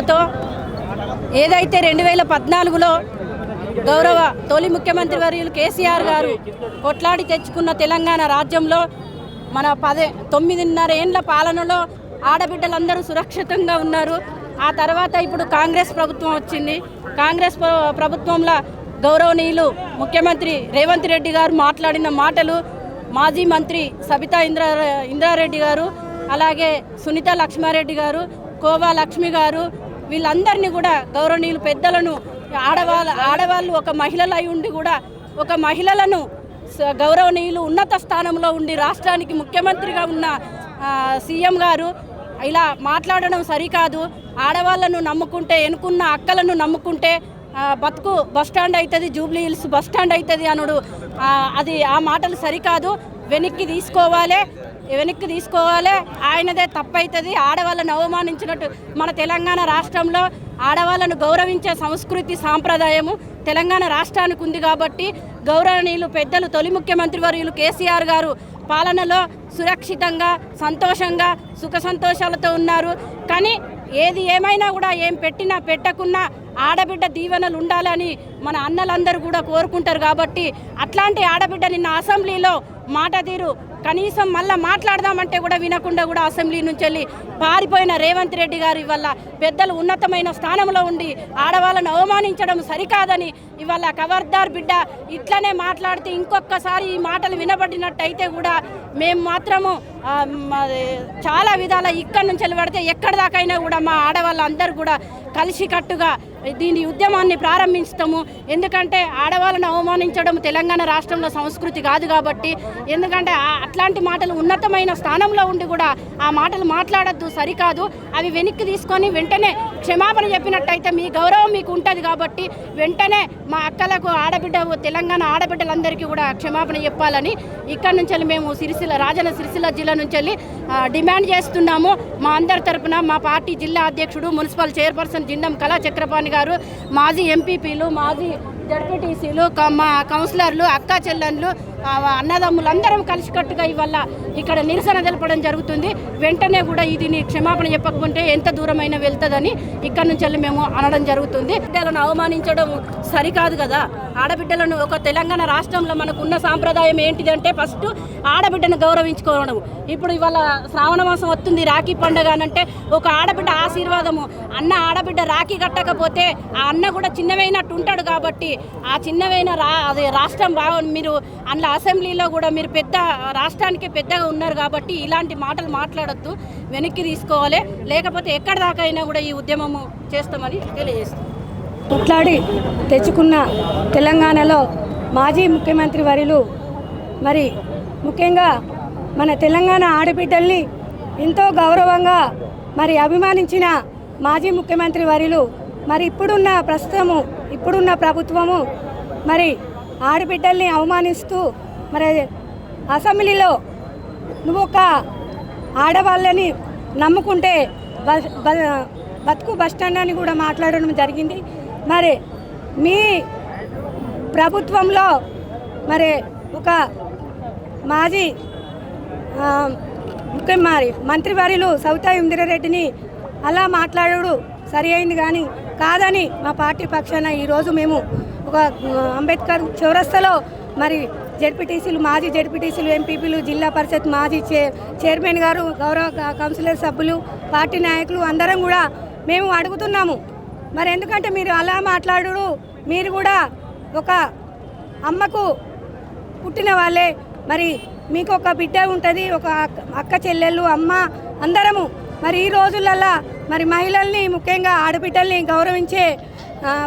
అందరి ఏదైతే రెండు వేల పద్నాలుగులో గౌరవ తొలి ముఖ్యమంత్రి వర్యులు కేసీఆర్ గారు కొట్లాడి తెచ్చుకున్న తెలంగాణ రాజ్యంలో మన పదే తొమ్మిదిన్నర ఏండ్ల పాలనలో ఆడబిడ్డలందరూ సురక్షితంగా ఉన్నారు. ఆ తర్వాత ఇప్పుడు కాంగ్రెస్ ప్రభుత్వం వచ్చింది. కాంగ్రెస్ ప్ర- ప్రభుత్వంలో గౌరవనీయులు ముఖ్యమంత్రి రేవంత్ రెడ్డి గారు మాట్లాడిన మాటలు మాజీ మంత్రి సబితా ఇంద్రా ఇంద్రారెడ్డి గారు అలాగే సునీత లక్ష్మారెడ్డి గారు కోవా లక్ష్మి గారు వీళ్ళందరినీ కూడా గౌరవనీయులు పెద్దలను ఆడవాళ్ళ ఆడవాళ్ళు ఒక మహిళలు అయి ఉండి కూడా ఒక మహిళలను గౌరవనీయులు ఉన్నత స్థానంలో ఉండి రాష్ట్రానికి ముఖ్యమంత్రిగా ఉన్న సీఎం గారు ఇలా మాట్లాడడం సరికాదు. ఆడవాళ్ళను నమ్ముకుంటే ఎనుకున్న అక్కలను నమ్ముకుంటే బతుకు బస్టాండ్ అవుతుంది జూబ్లీ హిల్స్ బస్టాండ్ అవుతుంది అనుడు అది ఆ మాటలు సరికాదు. వెనక్కి తీసుకోవాలి. వెనక్కి తీసుకోవాలి. ఆయనదే తప్పవుతుంది ఆడవాళ్ళను అవమానించినట్టు మన తెలంగాణ రాష్ట్రంలో ఆడవాళ్ళను గౌరవించే సంస్కృతి సాంప్రదాయము తెలంగాణ రాష్ట్రానికి ఉంది కాబట్టి గౌరవనీయులు పెద్దలు తొలి ముఖ్యమంత్రి వర్యులు కేసీఆర్ గారు పాలనలో సురక్షితంగా సంతోషంగా సుఖ సంతోషాలతో ఉన్నారు. కానీ ఏది ఏమైనా కూడా ఏం పెట్టినా పెట్టకున్నా ఆడబిడ్డ దీవెనలు ఉండాలని మన అన్నలందరూ కూడా కోరుకుంటారు కాబట్టి అట్లాంటి ఆడబిడ్డ నిన్న అసెంబ్లీలో మాట తీరు కనీసం మళ్ళీ మాట్లాడదామంటే కూడా వినకుండా కూడా అసెంబ్లీ నుంచి వెళ్ళి పారిపోయిన రేవంత్ రెడ్డి గారు ఇవాళ పెద్దలు ఉన్నతమైన స్థానంలో ఉండి ఆడవాళ్ళను అవమానించడం సరికాదని ఇవాళ కవర్దార్ బిడ్డ ఇట్లనే మాట్లాడితే ఇంకొకసారి ఈ మాటలు వినబడినట్టయితే కూడా మేము మాత్రము చాలా విధాల ఇక్కడి నుంచి వెళ్ళి పడితే ఎక్కడి దాకైనా కూడా మా ఆడవాళ్ళందరూ కూడా కలిసికట్టుగా దీని ఉద్యమాన్ని ప్రారంభిస్తాము. ఎందుకంటే ఆడవాళ్ళను అవమానించడం తెలంగాణ రాష్ట్రంలో సంస్కృతి కాదు కాబట్టి ఎందుకంటే ఆ- అట్లాంటి మాటలు ఉన్నతమైన స్థానంలో ఉండి కూడా ఆ మాటలు మాట్లాడద్దు సరికాదు. అవి వెనక్కి తీసుకొని వెంటనే క్షమాపణ చెప్పినట్టయితే మీ గౌరవం మీకు ఉంటుంది కాబట్టి వెంటనే మా అక్కలకు ఆడబిడ్డ తెలంగాణ ఆడబిడ్డలందరికీ కూడా క్షమాపణ చెప్పాలని ఇక్కడ నుంచి మేము సిరిసిల్ల రాజన్న సిరిసిల్ల జిల్లా నుంచి వెళ్ళి డిమాండ్ చేస్తున్నాము. మా అందరి తరపున మా పార్టీ జిల్లా అధ్యక్షుడు మున్సిపల్ చైర్పర్సన్ జిండం కళా చక్రపాణి గారు మాజీ ఎంపీపీలు మాజీ జడ్పీటీసీలు క- మా కౌన్సిలర్లు అక్కా చెల్లెళ్ళు అన్నదమ్ములందరం కలిసికట్టుగా ఇవాళ ఇక్కడ నిరసన తెలపడం జరుగుతుంది. వెంటనే కూడా ఇది క్షమాపణ చెప్పకుంటే ఎంత దూరమైనా వెళ్తుందని ఇక్కడ నుంచి వెళ్ళి మేము అనడం జరుగుతుంది. బిడ్డలను అవమానించడం సరికాదు కదా. ఆడబిడ్డలను ఒక తెలంగాణ రాష్ట్రంలో మనకు ఉన్న సాంప్రదాయం ఏంటిదంటే ఫస్ట్ ఆడబిడ్డను గౌరవించుకోవడం. ఇప్పుడు ఇవాళ శ్రావణ మాసం వస్తుంది రాఖీ పండుగ అనంటే ఒక ఆడబిడ్డ ఆశీర్వాదము అన్న ఆడబిడ్డ రాఖీ కట్టకపోతే ఆ అన్న కూడా చిన్నవైనట్టు ఉంటాడు కాబట్టి ఆ చిన్నవైన రా అది రాష్ట్రం బాగా మీరు అందులో అసెంబ్లీలో కూడా మీరు పెద్ద రాష్ట్రానికి పెద్దగా ఉన్నారు కాబట్టి ఇలాంటి మాటలు మాట్లాడొద్దు. వెనక్కి తీసుకోవాలి. లేకపోతే ఎక్కడి దాకా అయినా కూడా ఈ ఉద్యమము చేస్తామని తెలియజేస్తాం కొట్లాడి తెచ్చుకున్న తెలంగాణలో మాజీ ముఖ్యమంత్రి వరిలు మరి ముఖ్యంగా మన తెలంగాణ ఆడబిడ్డల్ని ఎంతో గౌరవంగా మరి అభిమానించిన మాజీ ముఖ్యమంత్రి వరిలు మరి ఇప్పుడున్న ప్రస్తుతము ఇప్పుడున్న ప్రభుత్వము మరి ఆడబిడ్డల్ని అవమానిస్తూ మరి అసెంబ్లీలో నువ్వు ఒక ఆడవాళ్ళని నమ్ముకుంటే బ- బతుకు బస్టాండ్ అని కూడా మాట్లాడడం జరిగింది. మరి మీ ప్రభుత్వంలో మరి ఒక మాజీ ముఖ్యమంత్రి మంత్రి మరి మంత్రివర్యులు సవితా ఇందిరారెడ్డిని అలా మాట్లాడడు సరి అయింది కానీ కాదని మా పార్టీ పక్షాన ఈరోజు మేము ఒక అంబేద్కర్ చౌరస్తాలో మరి జడ్పీటీసీలు మాజీ జడ్పీటీసీలు ఎంపీపీలు జిల్లా పరిషత్ మాజీ చే చైర్మన్ గారు గౌరవ కౌన్సిలర్ సభ్యులు పార్టీ నాయకులు అందరం కూడా మేము అడుగుతున్నాము. మరి ఎందుకంటే మీరు అలా మాట్లాడు మీరు కూడా ఒక అమ్మకు పుట్టిన వాళ్ళే. మరి మీకు ఒక బిడ్డ ఉంటుంది ఒక అక్క- చెల్లెళ్ళు అమ్మ అందరము. మరి ఈ రోజులల్లా మరి మహిళల్ని ముఖ్యంగా ఆడబిడ్డల్ని గౌరవించే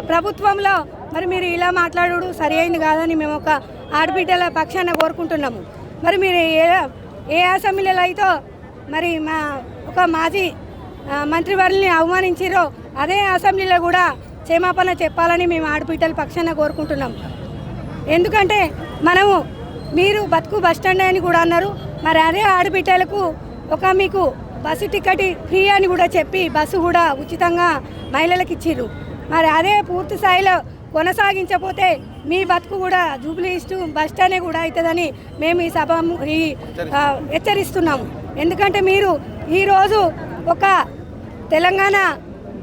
ప్రభుత్వంలో మరి మీరు ఇలా మాట్లాడు సరి అయింది కాదని మేము ఒక ఆడబిడ్డల పక్షాన కోరుకుంటున్నాము. మరి మీరు ఏ ఏ అసెంబ్లీలో అయితే మరి మా ఒక మాజీ ఆ, మంత్రివర్యుల్ని అవమానించారో అదే అసెంబ్లీలో కూడా క్షమాపణ చెప్పాలని మేము ఆడబిడ్డల పక్షాన కోరుకుంటున్నాము. ఎందుకంటే మనము మీరు బతుకు బస్ స్టాండ్ అని కూడా అన్నారు. మరి అదే ఆడబిడ్డలకు ఒక మీకు బస్సు టికెట్ ఫ్రీ అని కూడా చెప్పి బస్సు కూడా ఉచితంగా మహిళలకు ఇచ్చిర్రు. మరి అదే పూర్తి స్థాయిలో కొనసాగించకపోతే మీ బతుకు కూడా జూబ్లీస్టు బస్ కూడా అవుతుందని మేము ఈ సభ ఈ హెచ్చరిస్తున్నాము. ఎందుకంటే మీరు ఈరోజు ఒక తెలంగాణ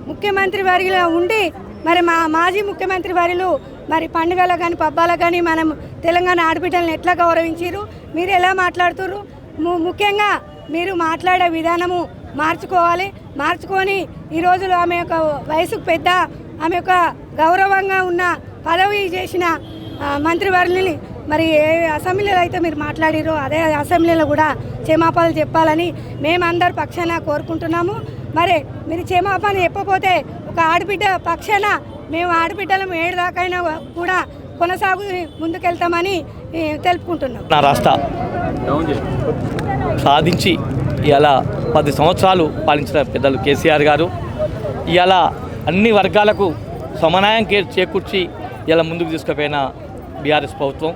ముఖ్యమంత్రి వారిలో ఉండి మరి మా మాజీ ముఖ్యమంత్రి వారిలు మరి పండుగలకు కానీ పబ్బాలకు కానీ మనం తెలంగాణ ఆడబిడ్డలను ఎట్లా గౌరవించారు మీరు ఎలా మాట్లాడుతుర్రు? ము- ముఖ్యంగా మీరు మాట్లాడే విధానము మార్చుకోవాలి. మార్చుకొని ఈ రోజులో ఆమె యొక్క వయసుకు పెద్ద ఆమె యొక్క గౌరవంగా ఉన్న పదవి చేసిన ఆ, మరి ఏ అసెంబ్లీలో అయితే మీరు మాట్లాడిరో అదే అసెంబ్లీలో కూడా క్షమాపణలు చెప్పాలని మేమందరు పక్షాన కోరుకుంటున్నాము. మరి మీరు క్షమాపణ చెప్పకపోతే ఒక ఆడబిడ్డ పక్షాన మేము ఆడబిడ్డలం ఏడు దాకైనా కూడా కొనసాగు ముందుకెళ్తామని తెలుపుకుంటున్నాం. నా రాష్ట్ర సాధించి ఇలా పది సంవత్సరాలు పాలించిన పెద్దలు కేసీఆర్ గారు ఇలా అన్ని వర్గాలకు సమన్వయం చేకూర్చి ఇలా ముందుకు తీసుకుపోయిన బీఆర్ఎస్ ప్రభుత్వం.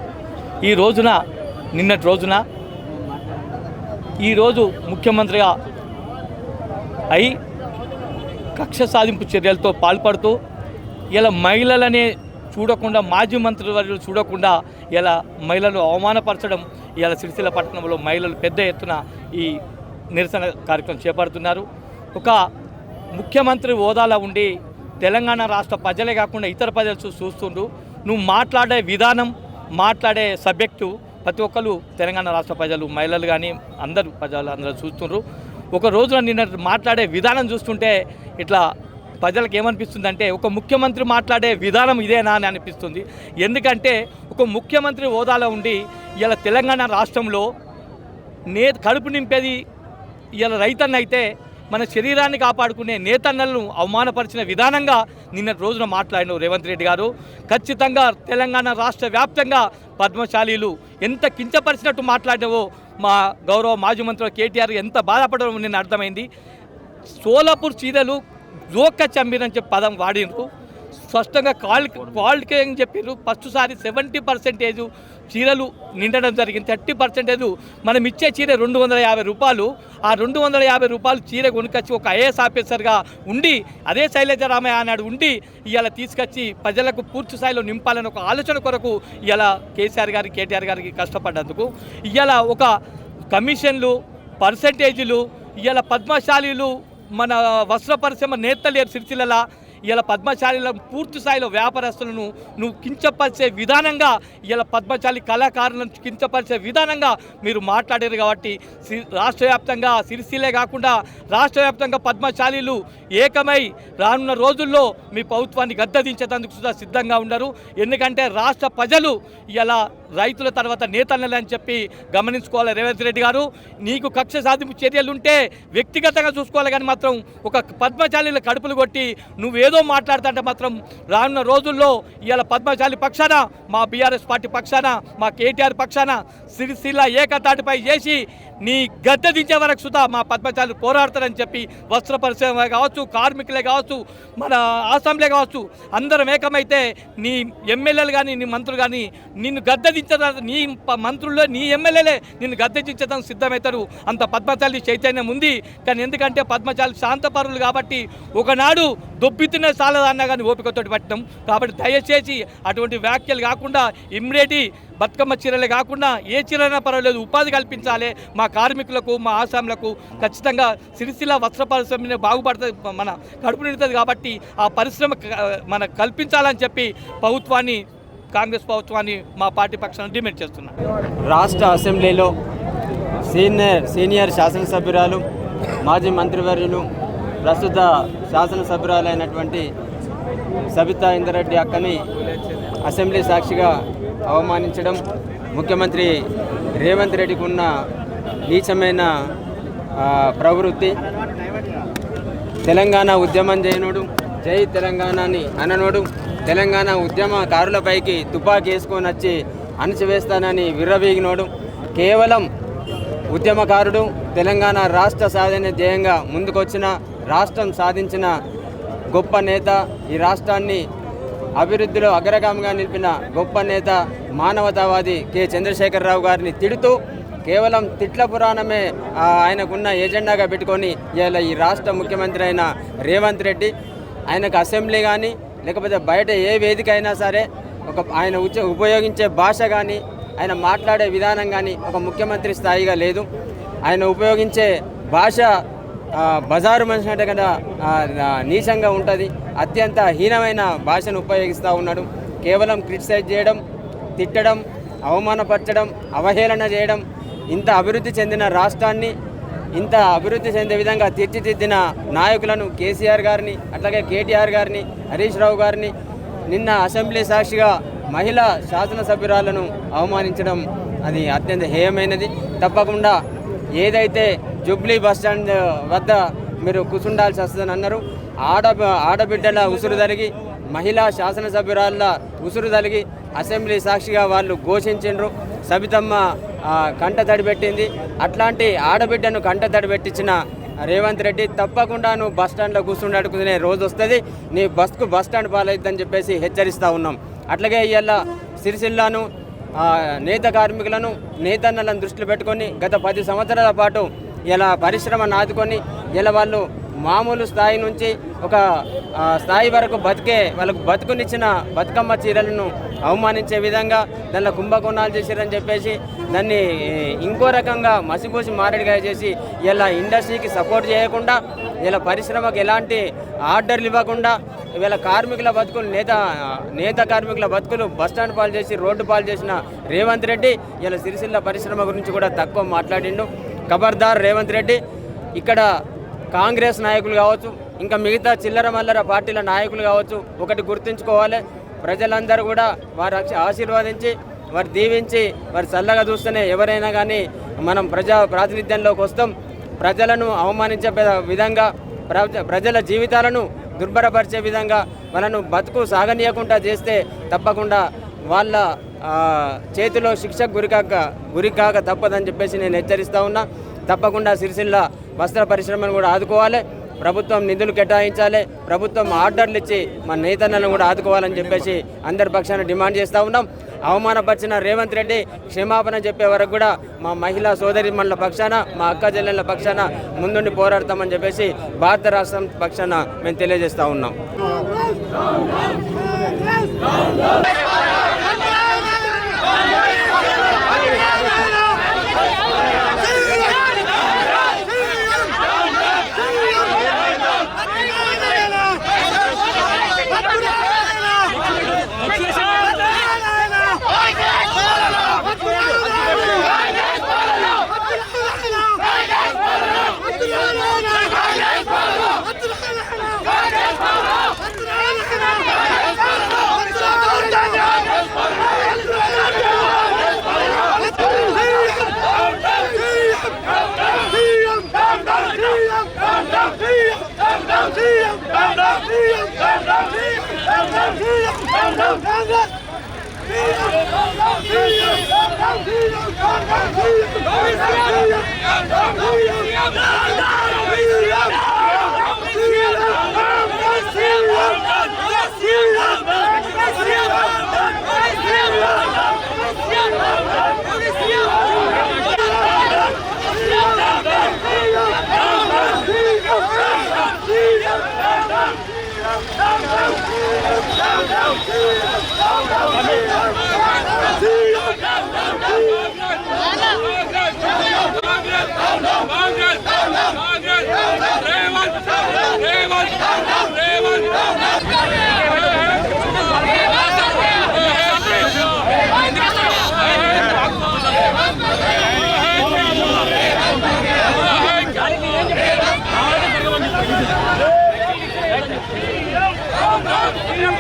ఈ రోజున నిన్నటి రోజున ఈరోజు ముఖ్యమంత్రిగా అయి కక్ష సాధింపు చర్యలతో పాల్పడుతూ ఇలా మహిళలనే చూడకుండా మాజీ మంత్రివర్యులు చూడకుండా ఇలా మహిళలు అవమానపరచడం ఇలా సిరిసిల్ల పట్టణంలో మహిళలు పెద్ద ఎత్తున ఈ నిరసన కార్యక్రమం చేపడుతున్నారు. ఒక ముఖ్యమంత్రి హోదాలో ఉండి తెలంగాణ రాష్ట్ర ప్రజలే కాకుండా ఇతర ప్రజలు చూస్తుండ్రు. నువ్వు మాట్లాడే విధానం మాట్లాడే సబ్జెక్టు ప్రతి ఒక్కరు తెలంగాణ రాష్ట్ర ప్రజలు మహిళలు కానీ అందరూ ప్రజలు అందరూ చూస్తుండ్రు. ఒక రోజున నిన్న మాట్లాడే విధానం చూస్తుంటే ఇట్లా ప్రజలకు ఏమనిపిస్తుందంటే ఒక ముఖ్యమంత్రి మాట్లాడే విధానం ఇదేనా అని అనిపిస్తుంది. ఎందుకంటే ఒక ముఖ్యమంత్రి హోదాలో ఉండి ఇలా తెలంగాణ రాష్ట్రంలో నే కడుపు నింపేది ఇలా రైతన్న అయితే మన శరీరాన్ని కాపాడుకునే నేతన్నలను అవమానపరిచిన విధానంగా నిన్న రోజున మాట్లాడిన రేవంత్ రెడ్డి గారు. ఖచ్చితంగా తెలంగాణ రాష్ట్ర వ్యాప్తంగా పద్మశాలీలు ఎంత కించపరిచినట్టు మాట్లాడినవో మా గౌరవ మాజీ మంత్రి కేటీఆర్ ఎంత బాధపడడం నిన్న అర్థమైంది. సోలాపూర్ చీరలు జోక్క చంపినని చెప్పి పదం వాడినరు. స్పష్టంగా క్వాలి క్వాలిటీ అని చెప్పారు ఫస్ట్ సారి సెవెంటీ పర్సెంటేజ్ చీరలు నిండడం జరిగింది. థర్టీ పర్సెంటేజ్ మనం ఇచ్చే చీర రెండు వందల యాభై రూపాయలు. ఆ రెండు వందల యాభై రూపాయలు చీర కొనుకొచ్చి ఒక ఐఏఎస్ ఆఫీసర్గా ఉండి అదే శైలజ రామయ్య ఆనాడు ఉండి ఇవాళ తీసుకొచ్చి ప్రజలకు పూర్తి స్థాయిలో నింపాలని ఒక ఆలోచన కొరకు ఇలా కేసీఆర్ గారికి కేటీఆర్ గారికి కష్టపడ్డందుకు. ఇవాళ ఒక కమిషన్లు పర్సంటేజీలు ఇవాళ పద్మశాలీలు మన వస్త్ర పరిశ్రమ నేతలేరు సిరిసిల్ల ఇలా పద్మశాలిల పూర్తి స్థాయిలో వ్యాపారస్తులను నువ్వు కించపరిచే విధానంగా ఇలా పద్మశాలి కళాకారులను కించపరిచే విధానంగా మీరు మాట్లాడారు కాబట్టి సి- రాష్ట్ర వ్యాప్తంగా సిరిసిలే కాకుండా రాష్ట్ర వ్యాప్తంగా పద్మశాలీలు ఏకమై రానున్న రోజుల్లో మీ ప్రభుత్వాన్ని గద్దదించేటందుకు సిద్ధంగా ఉండరు ఎందుకంటే రాష్ట్ర ప్రజలు ఇలా రైతుల తర్వాత నేతన్నలు అని చెప్పి గమనించుకోవాలి రేవంత్ రెడ్డి గారు. నీకు కక్ష సాధింపు చర్యలు ఉంటే వ్యక్తిగతంగా చూసుకోవాలి కానీ మాత్రం ఒక పద్మశాలిల కడుపులు కొట్టి నువ్వేదో మాట్లాడుతుంటే మాత్రం రానున్న రోజుల్లో ఇవాళ పద్మశాలి పక్షాన మా బీఆర్ఎస్ పార్టీ పక్షాన మా కేటీఆర్ పక్షాన సిరిసిల్ల ఏకతాటిపై చేసి నీ గద్దె దించే వరకు సుధా మా పద్మశాలి పోరాడతారని చెప్పి వస్త్ర పరిశ్రమ కావచ్చు కార్మికులే కావచ్చు మన అసెంబ్లీ కావచ్చు అందరం ఏకమైతే నీ ఎమ్మెల్యేలు కానీ నీ మంత్రులు కానీ నిన్ను గద్దె నీ మంత్రుల్లో నీ ఎమ్మెల్యేలే నిన్ను గద్దెదించడానికి సిద్ధమవుతారు. అంత పద్మశాలి చైతన్యం ఉంది. కానీ ఎందుకంటే పద్మశాలి శాంతపరులు కాబట్టి ఒకనాడు దొబ్బితిన చాలదన్నా కానీ ఓపికతోటి పట్టడం. కాబట్టి దయచేసి అటువంటి వ్యాఖ్యలు కాకుండా ఇమ్మీడియట్ బతుకమ్మ చీరలే కాకుండా ఏ చీరైనా పర్వాలేదు ఉపాధి కల్పించాలి. మా కార్మికులకు మా ఆసాములకు ఖచ్చితంగా సిరిసిల్ల వస్త్ర పరిశ్రమ బాగుపడుతుంది. మన కడుపు నిండుతుంది కాబట్టి ఆ పరిశ్రమ మన కల్పించాలని చెప్పి ప్రభుత్వాన్ని కాంగ్రెస్ ప్రభుత్వాన్ని మా పార్టీ పక్షాన డిమాండ్ చేస్తున్నాం. రాష్ట్ర అసెంబ్లీలో సీనియర్ సీనియర్ శాసనసభ్యురాలు మాజీ మంత్రివర్యులు ప్రస్తుత శాసనసభ్యురాలైనటువంటి సబితా ఇందరెడ్డి అక్కని అసెంబ్లీ సాక్షిగా అవమానించడం ముఖ్యమంత్రి రేవంత్ రెడ్డికి ఉన్న నీచమైన ప్రవృత్తి తెలంగాణ ఉద్యమం చేయనుడు జై తెలంగాణని అననుడు తెలంగాణ ఉద్యమకారులపైకి తుపాకీ వేసుకొని వచ్చి అణచివేస్తానని విర్రవీగినోడు. కేవలం ఉద్యమకారుడు తెలంగాణ రాష్ట్ర సాధన ధ్యేయంగా ముందుకొచ్చిన రాష్ట్రం సాధించిన గొప్ప నేత ఈ రాష్ట్రాన్ని అభివృద్ధిలో అగ్రగామిగా నిలిపిన గొప్ప నేత మానవతావాది కె. చంద్రశేఖరరావు గారిని తిడుతూ కేవలం తిట్ల పురాణమే ఆయనకున్న ఎజెండాగా పెట్టుకొని ఇలా ఈ రాష్ట్ర ముఖ్యమంత్రి అయిన రేవంత్ రెడ్డి ఆయనకు అసెంబ్లీ కానీ లేకపోతే బయట ఏ వేదిక అయినా సరే ఒక ఆయన ఉపయోగించే భాష కానీ ఆయన మాట్లాడే విధానం కానీ ఒక ముఖ్యమంత్రి స్థాయిగా లేదు. ఆయన ఉపయోగించే భాష బజారు మనిషి అంటే కదా నీచంగా ఉంటుంది. అత్యంత హీనమైన భాషను ఉపయోగిస్తూ ఉన్నాడు. కేవలం క్రిటిసైజ్ చేయడం తిట్టడం అవమానపరచడం అవహేళన చేయడం ఇంత అభివృద్ధి చెందిన రాష్ట్రాన్ని ఇంత అభివృద్ధి చెందే విధంగా తీర్చిదిద్దిన నాయకులను కేసీఆర్ గారిని అట్లాగే కేటీఆర్ గారిని హరీష్ రావు గారిని నిన్న అసెంబ్లీ సాక్షిగా మహిళా శాసనసభ్యురాలను అవమానించడం అది అత్యంత హేయమైనది. తప్పకుండా ఏదైతే జుబ్లీ బస్టాండ్ వద్ద మీరు కూర్చుండాల్సి వస్తుందని అన్నారు ఆడ ఆడబిడ్డల ఉసురు తలిగి మహిళా శాసనసభ్యురాళ్ళ ఉసురు తలిగి అసెంబ్లీ సాక్షిగా వాళ్ళు ఘోషించిండ్రు. సబితమ్మ కంట తడిపెట్టింది. అట్లాంటి ఆడబిడ్డను కంట తడిపెట్టించిన రేవంత్ రెడ్డి తప్పకుండా నువ్వు బస్ స్టాండ్లో కూర్చుండి అడుగుతునే రోజు వస్తుంది. నీ బస్కు బస్ స్టాండ్ పాలవుతుందని చెప్పేసి హెచ్చరిస్తూ ఉన్నాం. అట్లాగే ఇవాళ సిరిసిల్లాను నేత కార్మికులను నేతన్నలను దృష్టిలో పెట్టుకొని గత పది సంవత్సరాల పాటు ఇలా పరిశ్రమను ఆదుకొని ఇలా వాళ్ళు మామూలు స్థాయి నుంచి ఒక స్థాయి వరకు బతికే వాళ్ళకు బతుకునిచ్చిన బతుకమ్మ చీరలను అవమానించే విధంగా దానిలో కుంభకోణాలు చేశారని చెప్పేసి దాన్ని ఇంకో రకంగా మసిపూసి మారేడుగా చేసి ఇలా ఇండస్ట్రీకి సపోర్ట్ చేయకుండా ఇలా పరిశ్రమకు ఎలాంటి ఆర్డర్లు ఇవ్వకుండా ఇవాళ కార్మికుల బతుకులు నేత నేత కార్మికుల బతుకులు బస్టాండ్ పాలు చేసి రోడ్డు పాలు చేసిన రేవంత్ రెడ్డి ఇలా సిరిసిల్ల పరిశ్రమ గురించి కూడా తక్కువ మాట్లాడిండు. ఖబర్దార్ రేవంత్ రెడ్డి ఇక్కడ కాంగ్రెస్ నాయకులు కావచ్చు ఇంకా మిగతా చిల్లర మల్లర పార్టీల నాయకులు కావచ్చు ఒకటి గుర్తుంచుకోవాలి. ప్రజలందరూ కూడా వారు ఆశీర్వదించి వారు దీవించి వారు చల్లగా చూస్తేనే ఎవరైనా కానీ మనం ప్రజా ప్రాతినిధ్యంలోకి వస్తాం. ప్రజలను అవమానించే విధంగా ప్రజ ప్రజల జీవితాలను దుర్భరపరిచే విధంగా వాళ్ళను బతుకు సాగనీయకుండా చేస్తే తప్పకుండా వాళ్ళ చేతిలో శిక్షకు గురికాక గురికాక తప్పదని చెప్పేసి నేను హెచ్చరిస్తూ ఉన్నా. తప్పకుండా సిరిసిల్ల వస్త్ర పరిశ్రమను కూడా ఆదుకోవాలి. ప్రభుత్వం నిధులు కేటాయించాలి. ప్రభుత్వం ఆర్డర్లు ఇచ్చి మన నేతన్నలను కూడా ఆదుకోవాలని చెప్పేసి అందరి పక్షాన డిమాండ్ చేస్తూ ఉన్నాం. అవమానపరిచిన రేవంత్ రెడ్డి క్షమాపణ చెప్పే వరకు కూడా మా మహిళా సోదరి మండల పక్షాన మా అక్క చెల్లెళ్ళ పక్షాన ముందుండి పోరాడతామని చెప్పేసి భారత రాష్ట్రం పక్షాన మేము తెలియజేస్తూ ఉన్నాం. సీఎం సీఎం సీఎం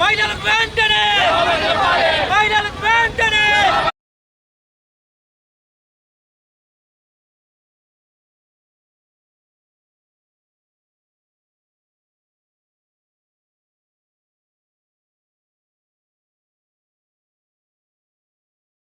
మహిళలకు వెంటనే